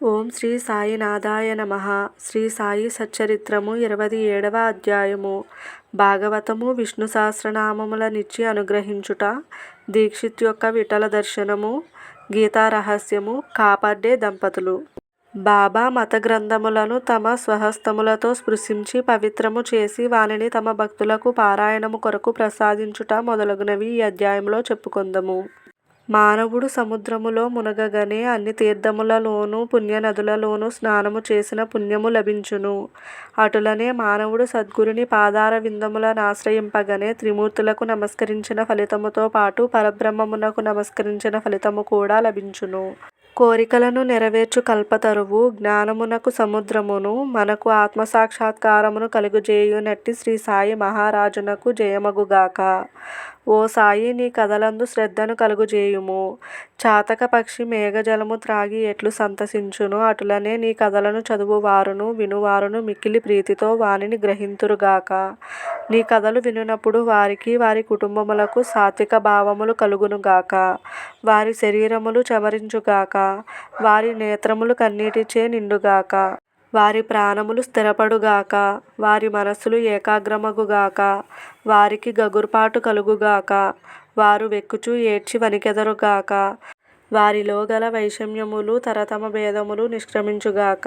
ఓం శ్రీ సాయినాథాయ నమ. శ్రీ సాయి సచ్చరిత్రము ఇరవై ఏడవ అధ్యాయము. భాగవతము విష్ణు సహస్రనామములనిచ్చి అనుగ్రహించుట దీక్షిత్ యొక్క విఠల దర్శనము గీతా రహస్యము దంపతులు. బాబా మత గ్రంథములను తమ స్వహస్తములతో స్పృశించి పవిత్రము చేసి వానిని తమ భక్తులకు పారాయణము కొరకు ప్రసాదించుట మొదలగునవి ఈ అధ్యాయంలో చెప్పుకుందాము. మానవుడు సముద్రములో మునగగనే అన్ని తీర్థములలోనూ పుణ్యనదులలోనూ స్నానము చేసిన పుణ్యము లభించును. అటులనే మానవుడు సద్గురుని పాదార విందములను ఆశ్రయింపగనే త్రిమూర్తులకు నమస్కరించిన ఫలితముతో పాటు పరబ్రహ్మమునకు నమస్కరించిన ఫలితము కూడా లభించును. కోరికలను నెరవేర్చు కల్పతరువు జ్ఞానమునకు సముద్రమును మనకు ఆత్మసాక్షాత్కారమును కలుగుజేయునట్టి శ్రీ సాయి మహారాజునకు జయమగుగాక. ఓ సాయి నీ కథలందు శ్రద్ధను కలుగుజేయుము. చాతక పక్షి మేఘజలము త్రాగి ఎట్లు సంతసించును? అటులనే నీ కథలను చదువువారును వినువారును మిక్కిలి ప్రీతితో వానిని గ్రహింతురుగాక. నీ కథలు వినునప్పుడు వారికి వారి కుటుంబములకు సాత్విక భావములు కలుగునుగాక. వారి శరీరములు చమరించుగాక వారి నేత్రములు కన్నీటిచే నిండుగాక వారి ప్రాణములు స్థిరపడుగాక వారి మనస్సులు ఏకాగ్రమగుగాక వారికి గగుర్పాటు కలుగుగాక వారు వెక్కుచూ ఏడ్చి వణికెదరుగాక వారిలో గల వైషమ్యములు తరతమ భేదములు నిష్క్రమించుగాక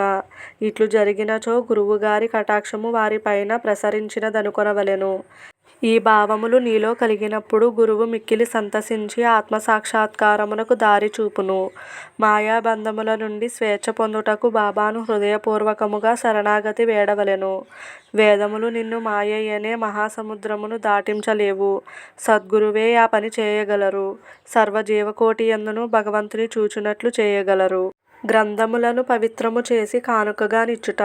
ఇట్లు జరిగినచో గురువుగారి కటాక్షము వారిపైన ప్రసరించినదనుకొనవలెను. ఈ భావములు నీలో కలిగినప్పుడు గురువు మిక్కిలి సంతసించి ఆత్మసాక్షాత్కారమునకు దారి చూపును. మాయాబంధముల నుండి స్వేచ్ఛ పొందుటకు బాబాను హృదయపూర్వకముగా శరణాగతి వేడవలెను. వేదములు నిన్ను మాయయ్యనే మహాసముద్రమును దాటించలేవు. సద్గురువే ఆ పని చేయగలరు. సర్వజీవకోటి ఎందును భగవంతుని చూచునట్లు చేయగలరు. గ్రంథములను పవిత్రము చేసి కానుకగా నిచ్చుట.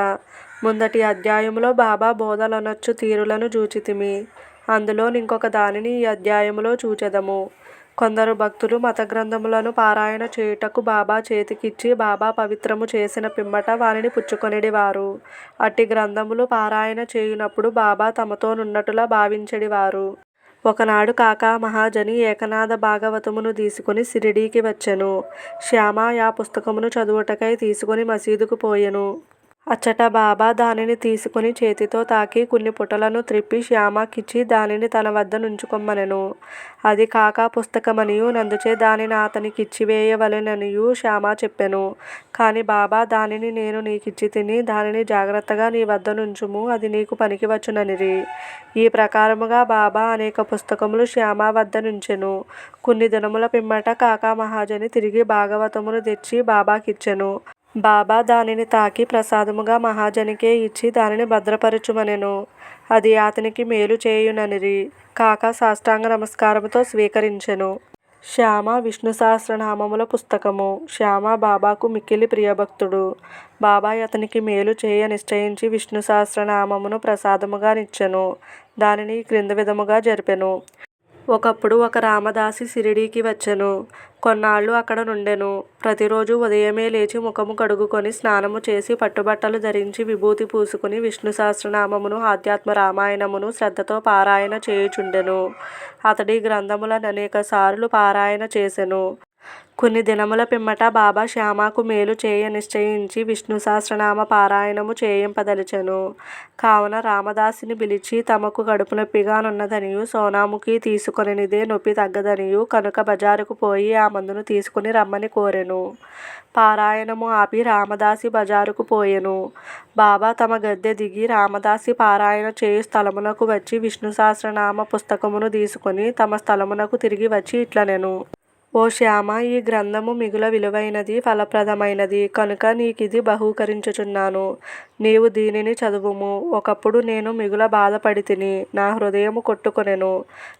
ముందటి అధ్యాయములో బాబా బోధలనొచ్చు తీరులను జూచితిమి. అందులో ఇంకొక దానిని ఈ అధ్యాయములో చూచెదము. కొందరు భక్తులు మత గ్రంథములను పారాయణ చేయుటకు బాబా చేతికిచ్చి బాబా పవిత్రము చేసిన పిమ్మట వారిని పుచ్చుకొనిడివారు. అట్టి గ్రంథములు పారాయణ చేయునప్పుడు బాబా తమతోనున్నట్టులా భావించెడివారు. ఒకనాడు కాకా మహాజని ఏకనాథ భాగవతమును తీసుకుని సిరిడీకి వచ్చెను. శ్యామ ఆ పుస్తకమును చదువుటకై తీసుకుని మసీదుకు పోయెను. అచ్చట బాబా దానిని తీసుకుని చేతితో తాకి కొన్ని పుటలను త్రిప్పి శ్యామకిచ్చి దానిని తన వద్ద నుంచుకొమ్మనెను. అది కాకా పుస్తకమనియు నందుచే దానిని అతనికిచ్చివేయవలెననియు శ్యామ చెప్పెను. కాని బాబా దానిని నేను నీకిచ్చి తిని దానిని జాగ్రత్తగా నీ వద్ద నుంచుము అది నీకు పనికి వచ్చుననిరి. ఈ ప్రకారముగా బాబా అనేక పుస్తకములు శ్యామ వద్ద నుంచెను. కొన్ని దినముల పిమ్మట కాకా మహాజని తిరిగి భాగవతమును తెచ్చి బాబాకిచ్చెను. బాబా దానిని తాకి ప్రసాదముగా మహాజనికే ఇచ్చి దానిని భద్రపరచుమనెను. అది అతనికి మేలు చేయుననిరి. కాక సాష్టాంగ నమస్కారముతో స్వీకరించెను. శ్యామ విష్ణు సహస్రనామముల పుస్తకము. శ్యామ బాబాకు మిక్కిలి ప్రియభక్తుడు. బాబా అతనికి మేలు చేయ నిశ్చయించి విష్ణు సహస్రనామమును ప్రసాదముగా నిచ్చెను. దానిని క్రింద విధముగా జరిపెను. ఒకప్పుడు ఒక రామదాసి సిరిడీకి వచ్చెను. కొన్నాళ్ళు అక్కడ నుండెను. ప్రతిరోజు ఉదయమే లేచి ముఖము కడుగుకొని స్నానము చేసి పట్టుబట్టలు ధరించి విభూతి పూసుకుని విష్ణు సహస్రనామమును ఆధ్యాత్మ రామాయణమును శ్రద్ధతో పారాయణ చేయుచుండెను. అతడి గ్రంథములను అనేక సార్లు పారాయణ చేసెను. కొన్ని దినముల పిమ్మట బాబా శ్యామకు మేలు చేయ నిశ్చయించి విష్ణు సహస్రనామ పారాయణము చేయింపదలిచెను. కావున రామదాసిని పిలిచి తమకు కడుపు నొప్పిగానున్నదనియు సోనాముఖి తీసుకొనిదే నొప్పి తగ్గదనియు కనుక బజారుకు పోయి ఆ మందును తీసుకుని రమ్మని కోరెను. పారాయణము ఆపి రామదాసి బజారుకు పోయెను. బాబా తమ గద్దె దిగి రామదాసి పారాయణ చేయు స్థలమునకు వచ్చి విష్ణు సహస్రనామ పుస్తకమును తీసుకొని తమ స్థలమునకు తిరిగి వచ్చి ఇట్లనెను. ఓ శ్యామ ఈ గ్రంథము మిగుల విలువైనది ఫలప్రదమైనది కనుక నీకిది బహూకరించుచున్నాను. నీవు దీనిని చదువుము. ఒకప్పుడు నేను మిగుల బాధపడితిని నా హృదయము కొట్టుకొనెను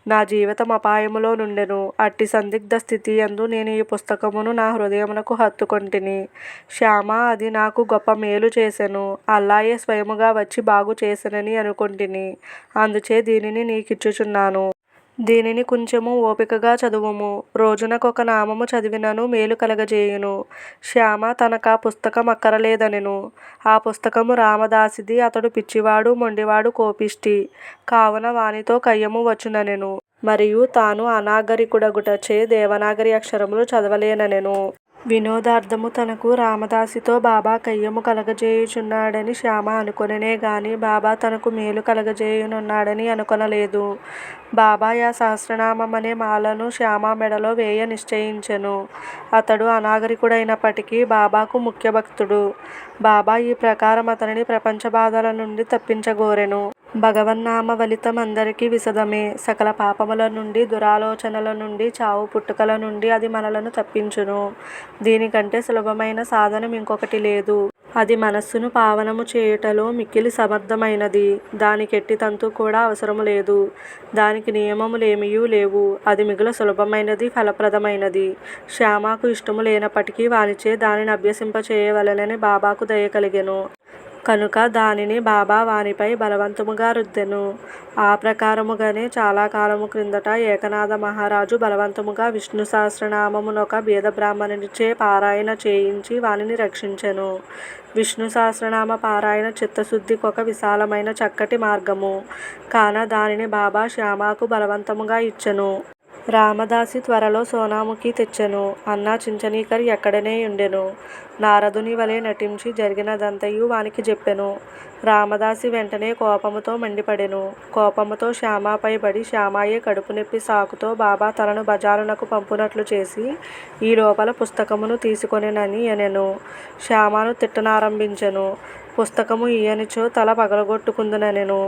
నా జీవితం అపాయములో నుండెను. అట్టి సందిగ్ధ స్థితి యందు నేను ఈ పుస్తకమును నా హృదయమునకు హత్తుకొంటిని. శ్యామ అది నాకు గొప్ప మేలు చేసెను. అల్లాయే స్వయముగా వచ్చి బాగు చేసెనని అనుకొంటిని. అందుచే దీనిని నీకిచ్చుచున్నాను. దీనిని కొంచెము ఓపికగా చదువుము. రోజునకొక నామము చదివినను మేలు కలగజేయును. శ్యామ తనకా పుస్తకం అక్కరలేదనెను. ఆ పుస్తకము రామదాసిది అతడు పిచ్చివాడు మొండివాడు కోపిష్టి. కావున వానితో కయ్యము వచ్చుననెను. మరియు తాను అనాగరికుడగుటచే దేవనాగరి అక్షరములు చదవలేననెను. వినోదార్థము తనకు రామదాసితో బాబా కయ్యము కలగజేయుచున్నాడని శ్యామ అనుకొనెనే గాని బాబా తనకు మేలు కలగజేయునున్నాడని అనుకొనలేదు. బాబా సహస్రనామం అనే మాలను శ్యామ మెడలో వేయ నిశ్చయించెను. అతడు అనాగరికుడైనప్పటికీ బాబాకు ముఖ్యభక్తుడు. బాబా ఈ ప్రకారం అతనిని ప్రపంచ బాధల నుండి తప్పించగోరెను. భగవన్నామఫలితమందరికీ విశదమే. సకల పాపముల నుండి దురాలోచనల నుండి చావు పుట్టుకల నుండి అది మనలను తప్పించును. దీనికంటే సులభమైన సాధనం ఇంకొకటి లేదు. అది మనస్సును పావనము చేయుటలో మిక్కిలి సమర్థమైనది. దానికెట్టి తంతు కూడా అవసరము లేదు. దానికి నియమములేమియూ లేవు. అది మిగుల సులభమైనది ఫలప్రదమైనది. శ్యామకు ఇష్టము లేనప్పటికీ వానిచే దానిని అభ్యసింపచేయవలెనని బాబాకు దయ కలిగెను. కనుక దానిని బాబా వానిపై బలవంతముగా రుద్దెను. ఆ ప్రకారముగానే చాలా కాలము క్రిందట ఏకనాథ మహారాజు బలవంతముగా విష్ణు సహస్రనామమునొక బీద బ్రాహ్మణునిచే పారాయణ చేయించి వానిని రక్షించెను. విష్ణు సహస్రనామ పారాయణ చిత్తశుద్ధికొక విశాలమైన చక్కటి మార్గము. కాన దానిని బాబా శ్యామకు బలవంతముగా ఇచ్చెను. రామదాసి త్వరలో సోనాముఖి తెచ్చెను. అన్నా చించనీకర్ ఎక్కడనే యుండెను. నారదుని వలె నటించి జరిగినదంతయు వానికి చెప్పెను రామదాసి వెంటనే కోపముతో మండిపడెను. కోపముతో శ్యామపై బడి కడుపు నొప్పి సాకుతో బాబా తనను బజారునకు పంపునట్లు చేసి ఈ లోపల పుస్తకమును తీసుకొనెనని యెనెను. శ్యామను తిట్టనారంభించెను. పుస్తకము ఇయ్యనిచో తల పగలగొట్టుకుందుననెను.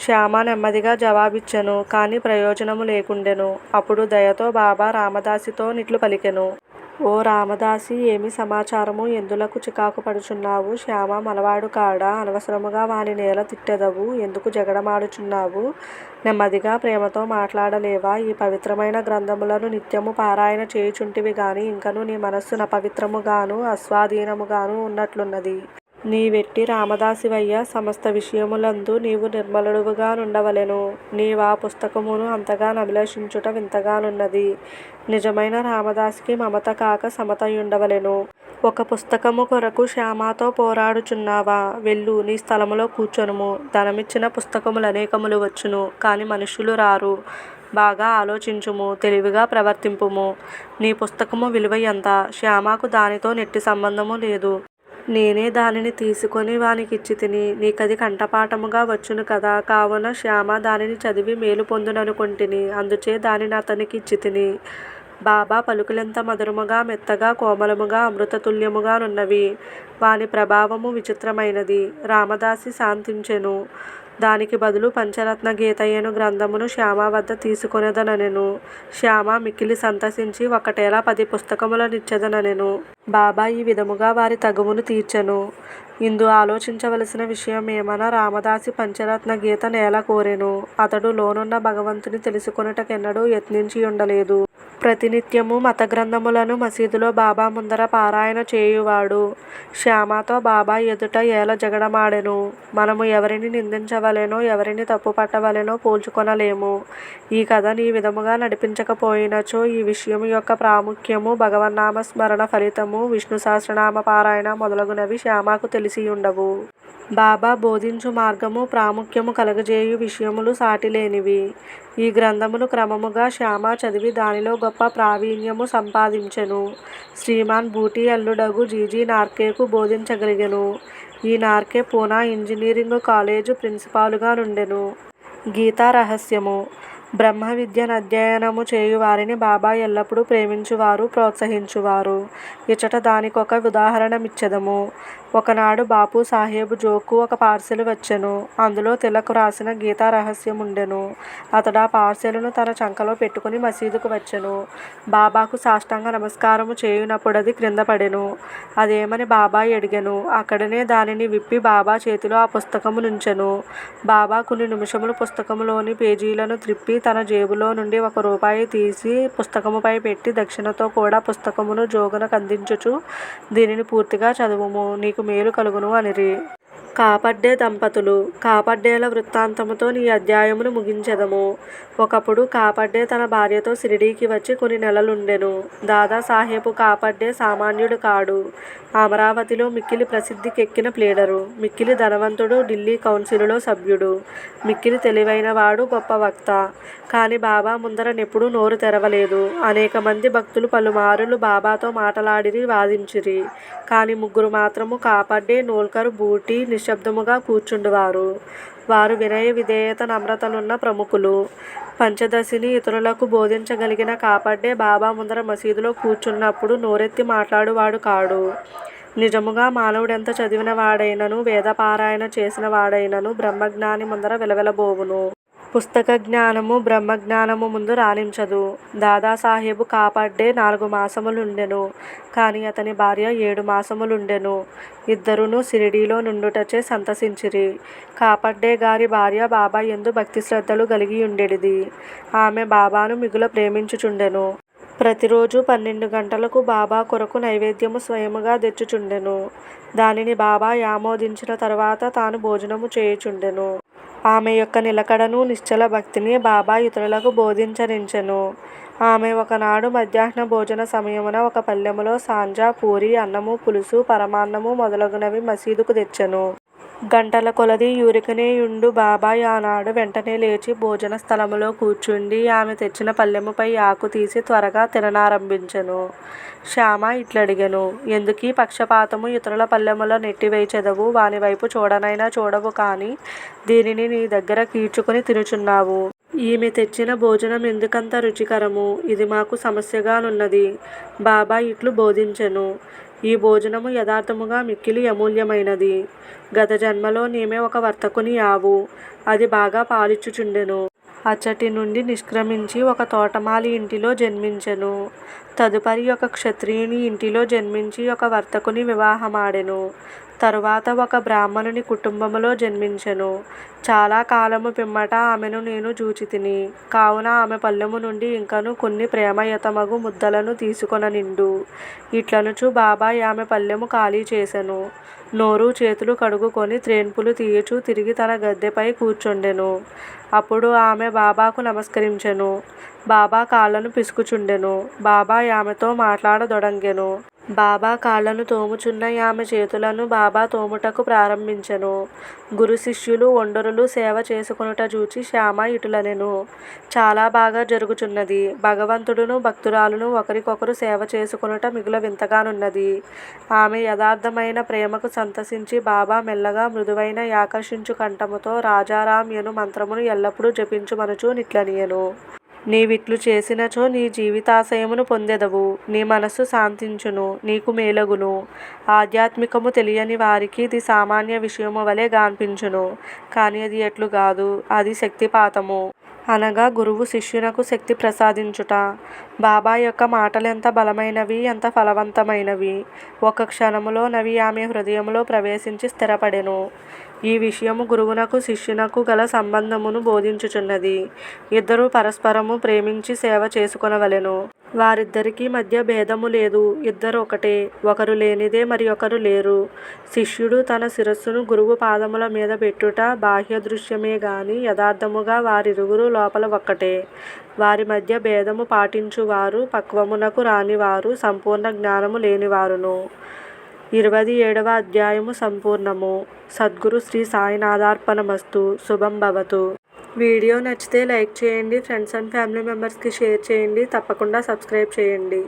శ్యామ నెమ్మదిగా జవాబిచ్చెను. కాని ప్రయోజనము లేకుండెను. అప్పుడు దయతో బాబా రామదాసితో నిట్లు పలికెను. ఓ రామదాసి ఏమి సమాచారము ఎందులకు చికాకు పడుచున్నావు శ్యామ మనవాడు కాడా అనవసరముగా వాని నేల తిట్టెదవు ఎందుకు జగడమాడుచున్నావు నెమ్మదిగా ప్రేమతో మాట్లాడలేవా ఈ పవిత్రమైన గ్రంథములను నిత్యము పారాయణ చేయుచుంటివి గాని ఇంకను నీ మనస్సు నపవిత్రముగాను అస్వాధీనముగాను ఉన్నట్లున్నది. నీవెట్టి రామదాసివయ్య సమస్త విషయములందు నీవు నిర్మలుడుగా నుండవలెను. నీవా పుస్తకమును అంతగా అభిలషించుట వింతగానున్నది. నిజమైన రామదాసికి మమత కాక సమతయుండవలెను. ఒక పుస్తకము కొరకు శ్యామతో పోరాడుచున్నావా వెళ్ళు నీ స్థలములో కూర్చొనుము ధనమిచ్చిన పుస్తకములు అనేకములు వచ్చును. కాని మనుషులు రారు. బాగా ఆలోచించుము తెలివిగా ప్రవర్తింపుము. నీ పుస్తకము విలువ ఎంత? శ్యామకు దానితో నెట్టి సంబంధము లేదు. నేనే దానిని తీసుకొని వానికిచ్చితిని. నీకది కంఠపాఠముగా వచ్చును కదా కావున శ్యామ దానిని చదివి మేలు పొందుననుకొంటిని. అందుచే దానిని దానినతని తిని బాబా పలుకులెంత మధురముగా మెత్తగా కోమలముగా అమృతతుల్యముగా నున్నవి. వాని ప్రభావము విచిత్రమైనది. రామదాసి శాంతించెను. దానికి బదులు పంచరత్న గీతయ్యను గ్రంథమును శ్యామ వద్ద తీసుకొనెదననెను. శ్యామ మిక్కిలి సంతసించి ఒకటేలా పది పుస్తకములనిచ్చెదననెను. బాబా ఈ విధముగా వారి తగువును తీర్చెను. ఇందు ఆలోచించవలసిన విషయం ఏమైనా రామదాసి పంచరత్న గీత నేల కోరెను. అతడు లోనున్న భగవంతుని తెలుసుకొనుటకెన్నడూ యత్నించి ఉండలేదు ప్రతినిత్యము మత గ్రంథములను మసీదులో బాబా ముందర పారాయణ చేయువాడు. శ్యామతో బాబా ఎదుట ఏల జగడమాడెను. మనము ఎవరిని నిందించవలెనో ఎవరిని తప్పుపట్టవలెనో పోల్చుకొనలేము. ఈ కథ నీ విధముగా నడిపించకపోయినచో ఈ విషయము యొక్క ప్రాముఖ్యము భగవన్నామ స్మరణ ఫలితము విష్ణు సహస్రనామ పారాయణ మొదలగునవి శ్యామకు తెలిసి ఉండవు బాబా బోధించు మార్గము ప్రాముఖ్యము కలగజేయు విషయములు సాటిలేనివి. ఈ గ్రంథమును క్రమముగా శ్యామ చదివి దానిలో గొప్ప ప్రావీణ్యము సంపాదించెను. శ్రీమాన్ బూటీ అల్లుడగు జీజీ నార్కేకు బోధించగలిగెను. ఈ నార్కే పూనా ఇంజనీరింగ్ కాలేజు ప్రిన్సిపాలుగా నుండెను. గీతా రహస్యము బ్రహ్మవిద్య నధ్యయనము చేయు వారిని బాబా ఎల్లప్పుడూ ప్రేమించువారు ప్రోత్సహించువారు. ఇచట దానికొక వుదాహరణమిచ్చెదము. ఒకనాడు బాపు సాహెబు జోకు ఒక పార్సెలు వచ్చెను. అందులో తిలకు రాసిన గీతా అతడు ఆ పార్సెల్ను తన చంకలో పెట్టుకుని మసీదుకు వచ్చెను. బాబాకు సాష్టాంగ నమస్కారము చేయునప్పుడది క్రిందపడెను. అదేమని బాబా యడిగెను. అక్కడనే దానిని విప్పి బాబా చేతిలో ఆ పుస్తకము నుంచెను. బాబా కొన్ని నిమిషములు పుస్తకములోని పేజీలను త్రిప్పి తన జేబులో నుండి ఒక రూపాయి తీసి పుస్తకముపై పెట్టి దక్షిణతో కూడా పుస్తకమును జోగున కందించుచు దీనిని పూర్తిగా చదువుము నీకు మేలు కలుగును అనిరి. కాపడ్డే దంపతులు కాపడ్డేల వృత్తాంతముతో నీ అధ్యాయమును ముగించెదము. ఒకప్పుడు కాపడ్డే తన భార్యతో షిరిడీకి వచ్చి కొన్ని నెలలుండెను. దాదాసాహెబు కాపడ్డే సామాన్యుడు కాడు. అమరావతిలో మిక్కిలి ప్రసిద్ధికెక్కిన ప్లీడరు. మిక్కిలి ధనవంతుడు ఢిల్లీ కౌన్సిలులో సభ్యుడు. మిక్కిలి తెలివైనవాడు గొప్ప వక్త. కానీ బాబా ముందరనెప్పుడూ నోరు తెరవలేదు. అనేకమంది భక్తులు పలుమారులు బాబాతో మాటలాడిరి వాదించిరి. కానీ ముగ్గురు మాత్రము కాపాడే నోల్కరు బూటి నిశ్శబ్దముగా కూర్చుండువారు. వారు వినయ విధేయత నమ్రతలున్న ప్రముఖులు. పంచదశిని ఇతరులకు బోధించగలిగిన కాపాడ్డే బాబా ముందర మసీదులో కూర్చున్నప్పుడు నోరెత్తి మాట్లాడువాడు కాడు. నిజముగా మానవుడెంత చదివినవాడైనను వేదపారాయణ చేసిన వాడైనను బ్రహ్మజ్ఞాని ముందర విలవిలబోవును. పుస్తక జ్ఞానము బ్రహ్మజ్ఞానము ముందు రాణించదు. దాదాసాహెబు కాపాడ్డే నాలుగు మాసములుండెను. కాని అతని భార్య ఏడు మాసములుండెను. ఇద్దరును షిరిడీలో నుండుటచే సంతసించిరి. కాపాడ్డేగారి భార్య బాబా ఎందుకు భక్తి శ్రద్ధలు కలిగి ఉండేడిది ఆమె బాబాను మిగుల ప్రేమించుచుండెను. ప్రతిరోజు పన్నెండు గంటలకు బాబా కొరకు నైవేద్యము స్వయముగా తెచ్చుచుండెను. దానిని బాబా యామోదించిన తర్వాత తాను భోజనము చేయుచుండెను. ఆమె యొక్క నిలకడను నిశ్చల భక్తిని బాబా ఇతరులకు బోధించరించెను ఆమె ఒకనాడు మధ్యాహ్న భోజన సమయమున ఒక పల్లెములో సాంజా, పూరి అన్నము, పులుసు, పరమాన్నము మొదలగునవి మసీదుకు తెచ్చెను. గంటల కొలది యూరికనేయుండు బాబాయ్ ఆనాడు వెంటనే లేచి భోజన స్థలములో కూర్చుండి ఆమె తెచ్చిన పళ్ళెముపై ఆకు తీసి త్వరగా తిననారంభించెను. శ్యామ ఇట్లడిగెను ఎందుకీ పక్షపాతము ఇతరుల పళ్ళెముల నెట్టివేచెదవు వానివైపు చూడనైనా చూడవు కాని దీనిని నీ దగ్గర కీర్చుకుని తినుచున్నావు. ఈమె తెచ్చిన భోజనం ఎందుకంత రుచికరము ఇది మాకు సమస్యగానున్నది బాబాయ్ బాబా ఇట్లు బోధించెను ఈ భోజనము యథార్థముగా మిక్కిలి అమూల్యమైనది. గత జన్మలో నేమే ఒక వర్తకుని ఆవు. అది బాగా పాలిచ్చుచుండెను. అచ్చటి నుండి నిష్క్రమించి ఒక తోటమాలి ఇంటిలో జన్మించెను. తదుపరి ఒక క్షత్రియుని ఇంటిలో జన్మించి ఒక వర్తకుని వివాహమాడెను. తరువాత ఒక బ్రాహ్మణుని కుటుంబములో జన్మించెను. చాలా కాలము పిమ్మట ఆమెను నేను జూచితిని. కావున ఆమె పల్లెము నుండి ఇంకను కొన్ని ప్రేమయతమగు ముద్దలను తీసుకొననిండు. ఇట్లనుచు బాబాయ్ ఆమె పల్లెము ఖాళీ చేసెను. నోరు చేతులు కడుగుకొని త్రేన్పులు తీయచు తిరిగి తన గద్దెపై కూర్చుండెను. అప్పుడు ఆమె బాబాకు నమస్కరించెను. బాబా కాళ్ళను పిసుకుచుండెను. బాబా ఆమెతో మాట్లాడదొడంగెను. బాబా కాళ్ళను తోముచున్న ఆమె చేతులను బాబా తోముటకు ప్రారంభించెను. గురు శిష్యులు ఒండరులు సేవ చేసుకొనుట చూచి శ్యామ ఇటులనెను చాలా బాగా జరుగుచున్నది. భగవంతుడును భక్తురాలును ఒకరికొకరు సేవ చేసుకొనుట మిగుల వింతగానున్నది. ఆమె యథార్థమైన ప్రేమకు సంతసించి బాబా మెల్లగా మృదువైన యాకర్షించు కంఠముతో రాజారామ్యను మంత్రమును ఎల్లప్పుడూ జపించుమనుచు నిట్లనియను నీవిట్లు చేసినచో నీ జీవితాశయమును పొందెదవు. నీ మనస్సు శాంతించును. నీకు మేలగును. ఆధ్యాత్మికము తెలియని వారికి ఇది సామాన్య విషయము వలె గాన్పించును. కానీ అది ఎట్లు కాదు అది శక్తిపాతము. అనగా గురువు శిష్యునకు శక్తి ప్రసాదించుట. బాబా యొక్క మాటలు ఎంత బలమైనవి ఎంత ఫలవంతమైనవి. ఒక క్షణములో నవి ఆమె హృదయంలో ప్రవేశించి స్థిరపడెను. ఈ విషయము గురువునకు శిష్యునకు గల సంబంధమును బోధించుచున్నది. ఇద్దరు పరస్పరము ప్రేమించి సేవ చేసుకొనవలెను. వారిద్దరికీ మధ్య భేదము లేదు. ఇద్దరు ఒకటే. ఒకరు లేనిదే మరి ఒకరు లేరు. శిష్యుడు తన శిరస్సును గురువు పాదముల మీద పెట్టుట బాహ్య దృశ్యమే గాని యథార్థముగా వారిరువురు లోపల ఒక్కటే. వారి మధ్య భేదము పాటించువారు పక్వమునకు రానివారు సంపూర్ణ జ్ఞానము లేనివారును. ఇరవది ఏడవ అధ్యాయము సంపూర్ణము. సద్గురు శ్రీ సాయినాథార్పణమస్తు. శుభం భవతు. వీడియో నచ్చితే లైక్ చేయండి. ఫ్రెండ్స్ అండ్ ఫ్యామిలీ మెంబర్స్కి షేర్ చేయండి. తప్పకుండా సబ్స్క్రైబ్ చేయండి.